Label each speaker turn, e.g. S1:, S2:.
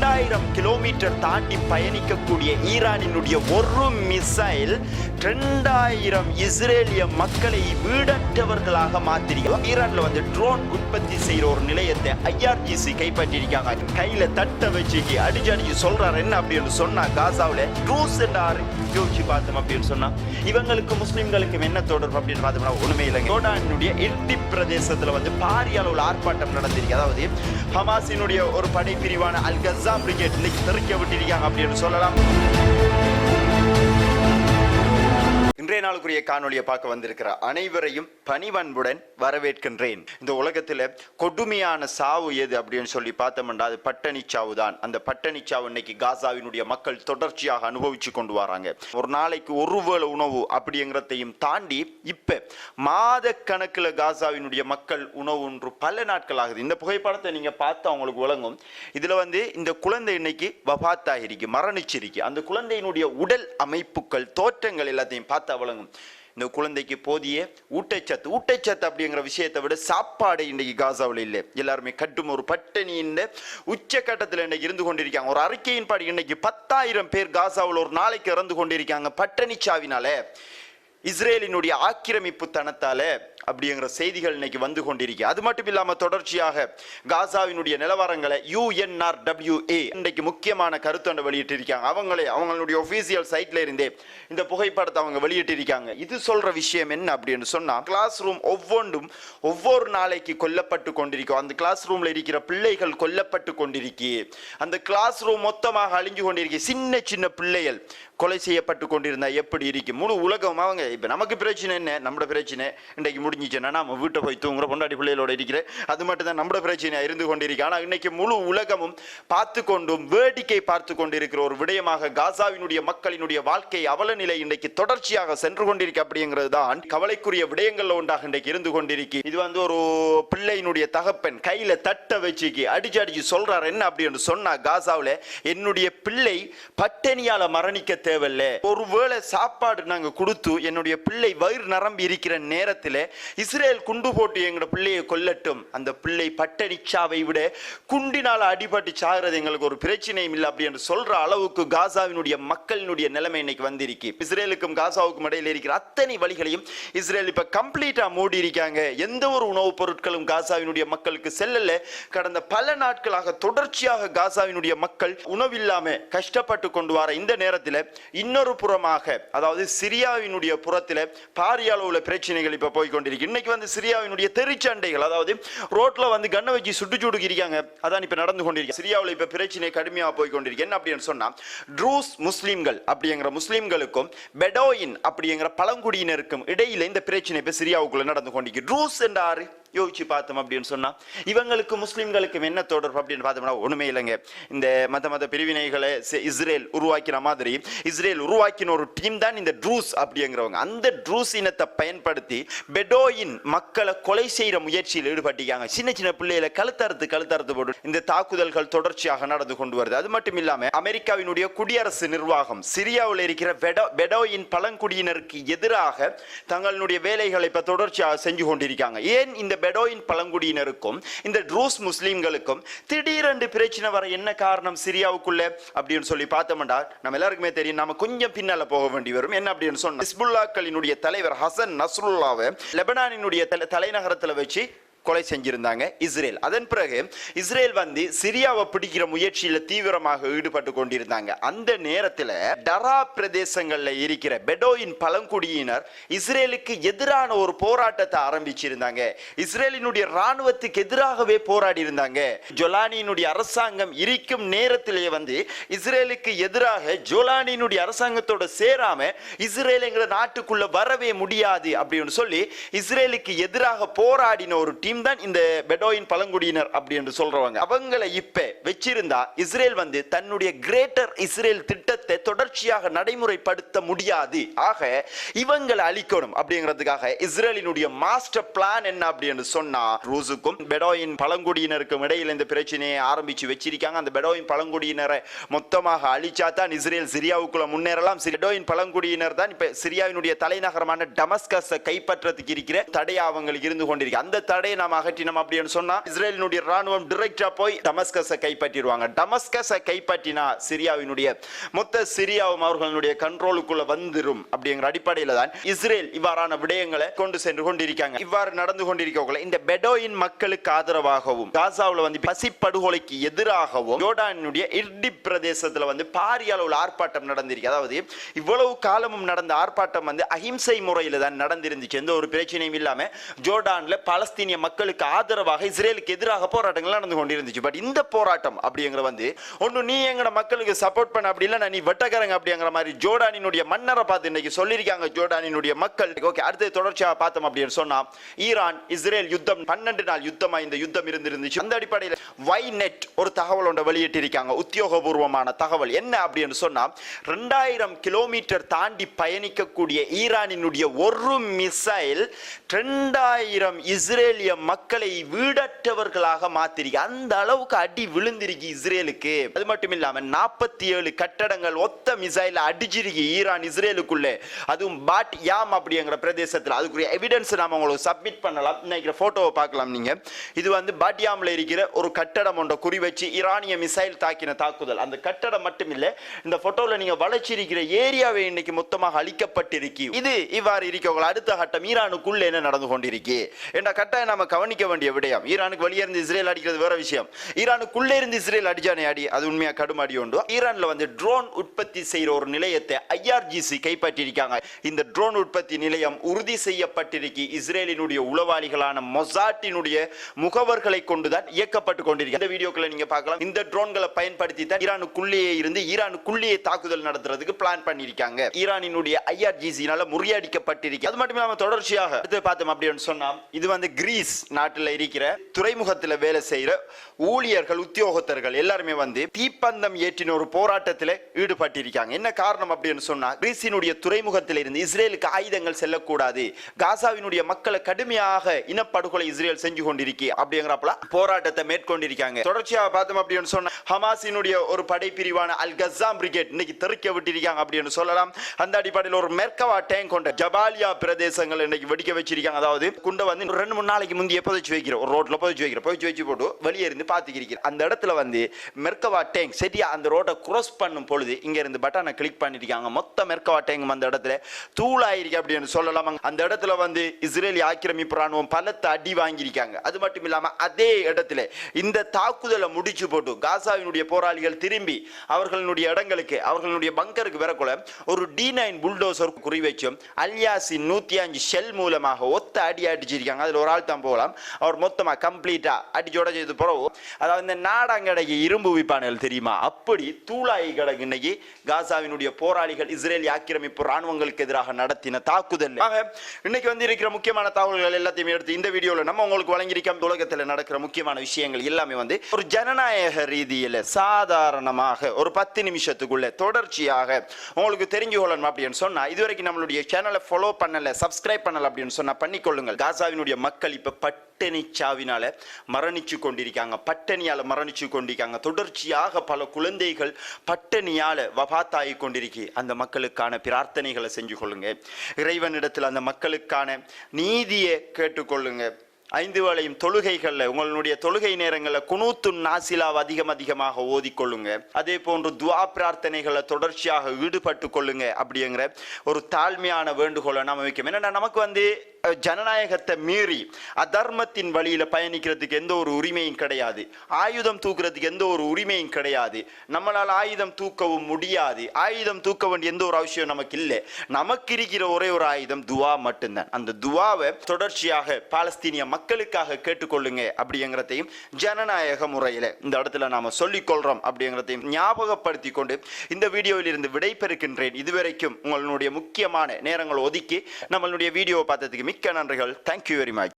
S1: ரெண்டாயிரம் கிலோமீட்டர் தாண்டி பயணிக்கக்கூடிய ஈரானினுடைய ஒரு மிசைல் ரெண்டாயிரம் இஸ்ரேலிய மக்களை வீடற்றவர்களாக மாத்திருக்க ஈரான்ல வந்து ட்ரோன் உற்பத்தி செய்யற ஒரு நிலையத்தை ஐஆர்டிசி கைப்பற்றிருக்காங்க கையில தட்ட வச்சு அடிச்சு அடிச்சு சொல்றாரு என்ன அப்படின்னு சொன்னா காசாவில ட்ரூஸ் என்றாரு யோசிச்சு பார்த்தோம் அப்படின்னு சொன்னா இவங்களுக்கு முஸ்லிம்களுக்கும் என்ன தொடர்பு? அப்படின்னு பார்த்தோம்னா ஒண்ணுமே இல்லைங்க. ஜோர்டானுடைய இர்டி பிரதேசத்துல வந்து பாரிய அளவில் ஆர்ப்பாட்டம் நடந்திருக்கு. அதாவது ஹமாஸினுடைய ஒரு படைப்பிரிவான பிரிவான அல் கஸாம் பிரிகேட் இன்னைக்கு தெரிக்க விட்டிருக்காங்க அப்படின்னு சொல்லலாம். இன்றைய நாளுக்குரிய காணொலியை பார்க்க வந்திருக்கிற அனைவரையும் பணிவன்புடன் வரவேற்கின்றேன். இந்த உலகத்தில் கொடுமையான சாவு எது அப்படின்னு சொல்லி பார்த்தோம்னா அது பட்டணி சாவு தான். அந்த பட்டணி சாவு இன்னைக்கு காசாவினுடைய மக்கள் தொடர்ச்சியாக அனுபவிச்சு கொண்டு வராங்க. ஒரு நாளைக்கு ஒருவேளை உணவு அப்படிங்கிறதையும் தாண்டி இப்போ மாத கணக்கில் காசாவினுடைய மக்கள் உணவு ஒன்று பல நாட்கள் ஆகுது. இந்த புகைப்படத்தை நீங்கள் பார்த்து அவங்களுக்கு விளங்கும். இதில் வந்து இந்த குழந்தை இன்னைக்கு வபாத்தாகிருக்கு மரணிச்சிருக்கு. அந்த குழந்தையினுடைய உடல் அமைப்புகள் தோற்றங்கள் எல்லாத்தையும் பார்த்து பார்த்தா வழங்கும். இந்த குழந்தைக்கு போதிய ஊட்டச்சத்து ஊட்டச்சத்து அப்படிங்கிற விஷயத்தை விட சாப்பாடு இன்னைக்கு காசாவில் இல்லை. எல்லாருமே கட்டும் ஒரு பட்டினியின் உச்சக்கட்டத்தில் இன்னைக்கு இருந்து கொண்டிருக்காங்க. ஒரு அறிக்கையின் படி இன்னைக்கு பத்தாயிரம் பேர் காசாவில் ஒரு நாளைக்கு இறந்து கொண்டிருக்காங்க பட்டினி சாவினால. இஸ்ரேலினுடைய ஆக்கிரமிப்பு தனத்தால அப்படிங்கிற செய்திகள் இன்னைக்கு வந்து கொண்டிருக்கு. அது மட்டும் இல்லாமல் தொடர்ச்சியாக காசாவினுடைய நிலவரங்களை யுஎன்ஆர்டபிள்யூஏ இன்றைக்கு முக்கியமான கருத்தொண்டை வெளியிட்டிருக்காங்க. அவங்களே அவங்களுடைய ஒஃபீஷியல் சைட்ல இருந்தே இந்த புகைப்படத்தை அவங்க வெளியிட்டிருக்காங்க. இது சொல்ற விஷயம் என்ன அப்படின்னு சொன்னா கிளாஸ் ரூம் ஒவ்வொன்றும் ஒவ்வொரு நாளைக்கு கொல்லப்பட்டு கொண்டிருக்கும். அந்த கிளாஸ் ரூம்ல இருக்கிற பிள்ளைகள் கொல்லப்பட்டு கொண்டிருக்கு. அந்த கிளாஸ் ரூம் மொத்தமாக அழிஞ்சு கொண்டிருக்கு. சின்ன சின்ன பிள்ளைகள். கொலை செய்யப்பட்டு கொண்டிருந்தா எப்படி இருக்கு முழு உலகம் அவங்க இப்ப நமக்கு பிரச்சனை என்ன? நம்ம பிரச்சனை. இன்றைக்கு முடிஞ்சிச்சுன்னா நம்ம வீட்டை போய் தூங்குற பொண்டாடி பிள்ளைகளோட இருக்கிற அது மட்டும் தான் நம்ம பிரச்சனையா இருந்து கொண்டிருக்கு. ஆனா இன்னைக்கு முழு உலகமும் பார்த்து கொண்டும் வேடிக்கை பார்த்து கொண்டிருக்கிற ஒரு விடயமாக காசாவினுடைய மக்களினுடைய வாழ்க்கை அவல நிலை இன்றைக்கு தொடர்ச்சியாக சென்று கொண்டிருக்கு அப்படிங்கிறது தான் கவலைக்குரிய விடயங்கள்ல ஒன்றாக இன்றைக்கு இருந்து கொண்டிருக்கு. இது வந்து ஒரு பிள்ளையினுடைய தகப்பன் கையில தட்ட வச்சுக்கி அடிச்சு அடிச்சு சொல்றாரு என்ன? அப்படின்னு சொன்னா காசாவில் என்னுடைய பிள்ளை பட்டினியால மரணிக்க தேவையில்ல. ஒருவேளை சாப்பாடு நாங்கள் கொடுத்து என்னுடைய பிள்ளை வயிறு நரம்பி இருக்கிற நேரத்தில் இஸ்ரேல் குண்டு போட்டு எங்களோட பிள்ளையை கொல்லட்டும். அந்த பிள்ளை பட்டணிச்சாவை விட குண்டினால் அடிபட்டு சாகிறது எங்களுக்கு ஒரு பிரச்சனையும் இல்லை அப்படி என்று சொல்ற அளவுக்கு காசாவினுடைய மக்களினுடைய நிலைமை இன்னைக்கு வந்திருக்கு. இஸ்ரேலுக்கும் காசாவுக்கும் இடையில இருக்கிற அத்தனை வழிகளையும் இஸ்ரேல் இப்போ கம்ப்ளீட்டாக மூடி இருக்காங்க. எந்த ஒரு உணவுப் பொருட்களும் காசாவினுடைய மக்களுக்கு செல்லல. கடந்த பல நாட்களாக தொடர்ச்சியாக காசாவினுடைய மக்கள் உணவில்லாம கஷ்டப்பட்டு கொண்டு வர இந்த நேரத்தில் இன்னொரு புறமாக அதாவது சிரியாவினுடைய புறத்தில் பாரிய அளவில் பிரச்சனைகள் இப்போ போய் கொண்டிருக்கு இன்னைக்கு வந்து சிரியாவினுடைய தெருச்சண்டைகள் அதாவது ரோட்டில் வந்து கண்ணை வச்சு சுட்டு சுடுக்கிருக்காங்க அதான் இப்போ நடந்து கொண்டிருக்கு. சிரியாவில் இப்போ பிரச்சனை கடுமையாக போய் கொண்டிருக்கு என்ன அப்படின்னு சொன்னால் ட்ரூஸ் முஸ்லீம்கள் அப்படிங்கிற முஸ்லிம்களுக்கும் பெடோயின் அப்படிங்கிற பழங்குடியினருக்கும் இடையில இந்த பிரச்சனை இப்போ சிரியாவுக்குள்ள நடந்து கொண்டிருக்கு. ட்ரூஸ் என்றாரு? யோசிச்சு பார்த்தோம் அப்படின்னு சொன்னா இவங்களுக்கு முஸ்லீம்களுக்கும் என்ன தொடர்பு அப்படின்னு பார்த்தோம்னா ஒண்ணுமே இல்லைங்க. இந்த மத மத பிரிவினைகளை இஸ்ரேல் உருவாக்கின மாதிரி இஸ்ரேல் உருவாக்கின ஒரு டீம் தான் இந்த ட்ரூஸ் அப்படிங்கிறவங்க. அந்த ட்ரூஸ் இனத்தை பயன்படுத்தி பெடோயின் மக்களை கொலை செய்யற முயற்சியில் ஈடுபட்டிருக்காங்க. சின்ன சின்ன பிள்ளைகளை கழுத்தறுத்து கழுத்தறுத்து போட்டு இந்த தாக்குதல்கள் தொடர்ச்சியாக நடந்து கொண்டு வருது. அது மட்டும் இல்லாம அமெரிக்காவினுடைய குடியரசு நிர்வாகம் சிரியாவில் இருக்கிற பெடோ பெடோயின் பழங்குடியினருக்கு எதிராக தங்களுடைய வேலைகளை இப்ப தொடர்ச்சியாக செஞ்சு கொண்டிருக்காங்க. ஏன் இந்த பெடோயின் பழங்குடியினருக்கும் இந்த ட்ரூஸ் முஸ்லீம்களுக்கும் திடீரென்று பிரச்சனை வர என்ன காரணம் சிரியாவுக்குள்ள அப்படின்னு சொல்லி பார்த்தோம்டா நம்ம எல்லாருக்குமே தெரியும் நாம கொஞ்சம் பின்னால போக வேண்டி வரும். என்ன அப்படின்னு சொன்னா ஹிஸ்புல்லாக்களினுடைய தலைவர் ஹசன் நஸ்ருல்லாவை லெபனானினுடைய தலை- வச்சு கொலை செஞ்சிருந்தாங்க இஸ்ரேல். அதன் பிறகு இஸ்ரேல் வந்து சிரியாவை பிடிக்கிற முயற்சியில தீவிரமாக ஈடுபட்டு கொண்டிருந்தாங்க. அந்த நேரத்தில் டரா பிரதேசங்கள்ல இருக்கிற பெடோயின் பழங்குடியினர் இஸ்ரேலுக்கு எதிரான ஒரு போராட்டத்தை ஆரம்பிச்சிருந்தாங்க. இஸ்ரேலினுடைய ராணுவத்துக்கு எதிராகவே போராடி இருந்தாங்க. ஜொலானியினுடைய அரசாங்கம் இருக்கும் நேரத்திலேயே வந்து இஸ்ரேலுக்கு எதிராக ஜொலானியினுடைய அரசாங்கத்தோட சேராம இஸ்ரேல் எங்கிற நாட்டுக்குள்ள வரவே முடியாது அப்படின்னு சொல்லி இஸ்ரேலுக்கு எதிராக போராடின ஒரு டீம் தான் இந்த பெடோயின் பழங்குடியினர் அப்படி என்று சொல்றவங்க. அவங்களை இப்ப வச்சிருந்தா இஸ்ரேல் வந்து தன்னுடைய கிரேட்டர் இஸ்ரேல் திட்டத்தை தொடர்ச்சியாக நடைமுறைப்படுத்த முடியாது. ஆக இவங்களை அழிக்கணும் அப்படிங்கிறதுக்காக இஸ்ரேலினுடைய மாஸ்டர் பிளான் என்ன அப்படின்னு சொன்னா ரூஸுக்கும் பெடோயின் பழங்குடியினருக்கும் இடையில் இந்த பிரச்சனையை ஆரம்பிச்சு வச்சிருக்காங்க. அந்த பெடோயின் பழங்குடியினரை மொத்தமாக அழிச்சா தான் இஸ்ரேல் சிரியாவுக்குள்ள முன்னேறலாம். பெடோயின் பழங்குடியினர் தான் இப்ப சிரியாவினுடைய தலைநகரமான டமஸ்கஸை கைப்பற்றதுக்கு இருக்கிற தடையா அவங்களுக்கு இருந்து கொண்டிருக்கு. அந்த தடையை நாம் அகற்றினோம் அப்படின்னு சொன்னா இஸ்ரேலினுடைய ராணுவம் டிரெக்டா போய் டமஸ்கஸை கைப்பற்றிடுவாங்க. டமஸ்கஸை கைப்பற்றினா சிரியாவினுடைய மொத்த சிரியாவும் அவர்களுடைய கண்ட்ரோலுக்குள்ள வந்துரும் அப்படிங்கிற அடிப்படையில தான் இஸ்ரேல் இவ்வாறான விடயங்களை கொண்டு சென்று கொண்டிருக்காங்க. இவ்வாறு நடந்து கொண்டிருக்கக்குள்ள இந்த பெடோயின் மக்களுக்கு ஆதரவாகவும் காசாவில் வந்து பசிப்படுகொலைக்கு எதிராகவும் ஜோர்டானுடைய இர்டி பிரதேசத்துல வந்து பாரிய அளவில் ஆர்ப்பாட்டம் நடந்திருக்கு. அதாவது இவ்வளவு காலமும் நடந்த ஆர்ப்பாட்டம் வந்து அஹிம்சை முறையில் தான் நடந்திருந்துச்சு. எந்த ஒரு பிரச்சனையும் இல்லாம ஜோர்டான்ல பாலஸ்தீனிய மக்களுக்கு ஆதரவாக இஸ்ரேலுக்கு எதிராக போராட்டங்கள் நடந்து கொண்டிருந்துச்சு. பட் இந்த போராட்டம் அப்படிங்கிற வந்து ஒன்று நீ எங்கட மக்களுக்கு சப்போர்ட் பண்ண அப்படி இல்லைன்னா நீ வெட்டக்காரங்க அப்படிங்கிற மாதிரி ஜோர்டானினுடைய மன்னரை பார்த்து இன்னைக்கு சொல்லியிருக்காங்க ஜோர்டானினுடைய மக்கள். ஓகே அடுத்த தொடர்ச்சியாக பார்த்தோம் அப்படின்னு சொன்னால் ஈரான் இஸ்ரேல் யுத்தம் பன்னெண்டு நாள் யுத்தமாக இந்த யுத்தம் இருந்திருந்துச்சு. அந்த அடிப்படையில் வை நெட் ஒரு தகவல் ஒன்றை வெளியிட்டிருக்காங்க உத்தியோகபூர்வமான தகவல். என்ன அப்படின்னு சொன்னால் ரெண்டாயிரம் கிலோமீட்டர் தாண்டி பயணிக்கக்கூடிய ஈரானினுடைய ஒரு மிசைல் ரெண்டாயிரம் இஸ்ரேலிய மக்களை வீடற்றவர்களாக மாத்திருக்கு அந்த அளவுக்கு அடி விழுந்திருக்கு இஸ்ரேலுக்கு. அது மட்டும் இல்லாம நாற்பத்தி ஏழு கட்டடங்கள் ஒத்த மிசைல் அடிச்சிருக்கு ஈரான் இஸ்ரேலுக்குள்ளே. அதுவும் பாட் யாம் அப்படிங்கிற பிரதேசத்தில். அதுக்குரிய எவிடன்ஸ் நாம உங்களுக்கு சப்மிட் பண்ணலாம். நினைக்கிற போட்டோவை பார்க்கலாம் நீங்க. இது வந்து பாட்யாம்ல இருக்கிற ஒரு கட்டடம் ஒன்றை குறி வச்சு ஈரானிய மிசைல் தாக்கின தாக்குதல். அந்த கட்டடம் மட்டும் இல்ல இந்த போட்டோல நீங்க வளர்ச்சிருக்கிற ஏரியாவை இன்னைக்கு மொத்தமாக அழிக்கப்பட்டிருக்கு. இது இவ்வாறு இருக்கவங்க அடுத்த கட்டம் ஈரானுக்குள்ள என்ன நடந்து கொண்டிருக்கு? என்ற கட்டாயம் நம்ம கவனிக்க வேண்டிய விடயம். ஈரானுக்கு வெளியே இருந்து இஸ்ரேல் அடிக்கிறது வேற விஷயம். ஈரானுக்குள்ளே இருந்து இஸ்ரேல் அடிச்சானே அடி அது உண்மையா கடும் அடி உண்டு. ஈரான்ல வந்து ட்ரோன் உற்பத்தி செய்யற ஒரு நிலையத்தை ஐஆர்ஜிசி கைப்பற்றியிருக்காங்க. இந்த ட்ரோன் உற்பத்தி நிலையம் உறுதி செய்யப்பட்டிருக்கி. இஸ்ரேலினுடைய உளவாளிகளான மொசாட்டினுடைய முகவர்களை கொண்டுதான் இயக்கப்பட்டு கொண்டிருக்கு. இந்த வீடியோக்களை நீங்க பார்க்கலாம். இந்த ட்ரோன்களை பயன்படுத்தி தான் ஈரானுக்குள்ளேயே இருந்து ஈரானுக்குள்ளேயே தாக்குதல் நடத்துறதுக்கு பிளான் பண்ணியிருக்காங்க. ஈரானினுடைய ஐஆர்ஜிசினால முறியடிக்கப்பட்டிருக்கு. அது மட்டும் இல்லாமல் தொடர்ச்சியாக அடுத்து பார்த்தோம் அப்படின்னு சொன்னா இது வந்து கிரீஸ் நாட்டில் இருக்கிற துறைமுகத்தில் வேலை செய்கிற ஊழியர்கள் உத்தியோகத்தர்கள் எல்லாருமே வந்து தீப்பந்தம் ஏற்றின ஒரு போராட்டத்தில் ஈடுபட்டிருக்காங்க. என்ன காரணம் அப்படின்னு சொன்னால் கிரீஸினுடைய துறைமுகத்தில் இருந்து இஸ்ரேலுக்கு ஆயுதங்கள் செல்லக்கூடாது. காசாவினுடைய மக்களை கடுமையாக இனப்படுகொலை இஸ்ரேல் செஞ்சு கொண்டிருக்கி அப்படிங்கிறப்பல போராட்டத்தை மேற்கொண்டிருக்காங்க. தொடர்ச்சியாக பார்த்தோம் அப்படின்னு சொன்னால் ஹமாசினுடைய ஒரு படைப்பிரிவான அல் கசாம் பிரிகேட் இன்னைக்கு தெறிக்க விட்டிருக்காங்க அப்படின்னு சொல்லலாம். அந்த அடிப்படையில் ஒரு மெர்கவா டேங்க் கொண்ட ஜபாலியா பிரதேசங்கள் இன்னைக்கு வெடிக்க வச்சிருக்காங்க. அதாவது குண்டை வந்து ரெண்டு மூணு நாளைக்கு முந்தைய புதைச்சு வைக்கிற? ஒரு ரோட்டில் புதைச்சி வைக்கிற. புதைச்சி வச்சு போட்டு வெளியே இருந்து பார்த்துக்கிறீங்க அந்த இடத்துல வந்து மெர்கவா டேங்க் சரியா அந்த ரோட்டை கிராஸ் பண்ணும் பொழுது இங்கேருந்து பட்டனை கிளிக் பண்ணியிருக்காங்க மொத்த மெர்கவா டேங் அந்த இடத்துல தூளாயிருக்கு அப்படின்னு சொல்லலாம். அந்த இடத்துல வந்து இஸ்ரேலி ஆக்கிரமிப்பு ராணுவம் பலத்த அடி வாங்கியிருக்காங்க. அது மட்டும் இல்லாமல் அதே இடத்துல இந்த தாக்குதலை முடிச்சு போட்டு காசாவினுடைய போராளிகள் திரும்பி அவர்களுடைய இடங்களுக்கு அவர்களுடைய பங்கருக்கு வரக்குள்ள ஒரு டி நைன் புல்டோசர் குறி வச்சும் அல்யாசின் நூற்றி அஞ்சு ஷெல் மூலமாக ஒத்த அடி அடிச்சிருக்காங்க. அதில் ஒரு ஆள் தான் போகலாம். அவர் மொத்தமாக கம்ப்ளீட்டாக அடிச்சோட செய்து பிறகு அதாவது இந்த நாடாங்கடைக்கு இரும்பு விப்பானுகள் தெரியுமா? அப்படி தூளாயி கிடக்கு இன்னைக்கு காசாவினுடைய போராளிகள் இஸ்ரேலி ஆக்கிரமிப்பு ராணுவங்களுக்கு எதிராக நடத்தின தாக்குதல். ஆக இன்னைக்கு வந்து இருக்கிற முக்கியமான தகவல்கள் எல்லாத்தையும் எடுத்து இந்த வீடியோவில் நம்ம உங்களுக்கு வழங்கியிருக்கோம். உலகத்தில் நடக்கிற முக்கியமான விஷயங்கள் எல்லாமே வந்து ஒரு ஜனநாயக ரீதியில் சாதாரணமாக ஒரு பத்து நிமிஷத்துக்குள்ள தொடர்ச்சியாக உங்களுக்கு தெரிஞ்சு கொள்ளணும் அப்படின்னு சொன்னால் இதுவரைக்கும் நம்மளுடைய சேனலை ஃபாலோ பண்ணலை சப்ஸ்கிரைப் பண்ணலை அப்படின்னு சொன்னால் பண்ணிக்கொள்ளுங்கள். காசாவினுடைய மக்கள் இப்போ பட்டினி சாவினால மரணிச்சு கொண்டிருக்காங்க பட்டினியால மரணிச்சு கொண்டிருக்காங்க தொடர்ச்சியாக பல குழந்தைகள் பட்டினியால் வபாத்தாகி கொண்டிருக்கி அந்த மக்களுக்கான பிரார்த்தனைகளை செஞ்சு கொள்ளுங்க. இறைவனிடத்தில் அந்த மக்களுக்கான நீதியை கேட்டுக்கொள்ளுங்க. ஐந்து வேளையும் தொழுகைகளில் உங்களுடைய தொழுகை நேரங்களில் குணூத்து நாசிலாவை அதிகம் அதிகமாக ஓதிக்கொள்ளுங்க. அதே போன்று துவா பிரார்த்தனைகளை தொடர்ச்சியாக ஈடுபட்டு கொள்ளுங்க அப்படிங்கிற ஒரு தாழ்மையான வேண்டுகோளை நாம வைக்கும் என்னென்னா நமக்கு வந்து ஜனநாயகத்தை மீறி அதர்மத்தின் வழியில் பயணிக்கிறதுக்கு எந்த ஒரு உரிமையும் கிடையாது. ஆயுதம் தூக்குறதுக்கு எந்த ஒரு உரிமையும் கிடையாது. நம்மளால் ஆயுதம் தூக்கவும் முடியாது. ஆயுதம் தூக்க வேண்டிய எந்த ஒரு அவசியம் நமக்கு இல்லை. நமக்கு இருக்கிற ஒரே ஒரு ஆயுதம் துவா மட்டும்தான். அந்த துவாவை தொடர்ச்சியாக பாலஸ்தீனிய மக்களுக்காக கேட்டுக்கொள்ளுங்க அப்படிங்கிறதையும் ஜனநாயக முறையில் இந்த இடத்துல நாம் சொல்லிக்கொள்கிறோம் அப்படிங்கிறதையும் ஞாபகப்படுத்தி கொண்டு இந்த வீடியோவில் இருந்து விடை இதுவரைக்கும் உங்களுடைய முக்கியமான நேரங்கள் ஒதுக்கி நம்மளுடைய வீடியோ பார்த்ததுக்கு மிக்க நன்றிகள் தேங்க்யூ வெரி மச்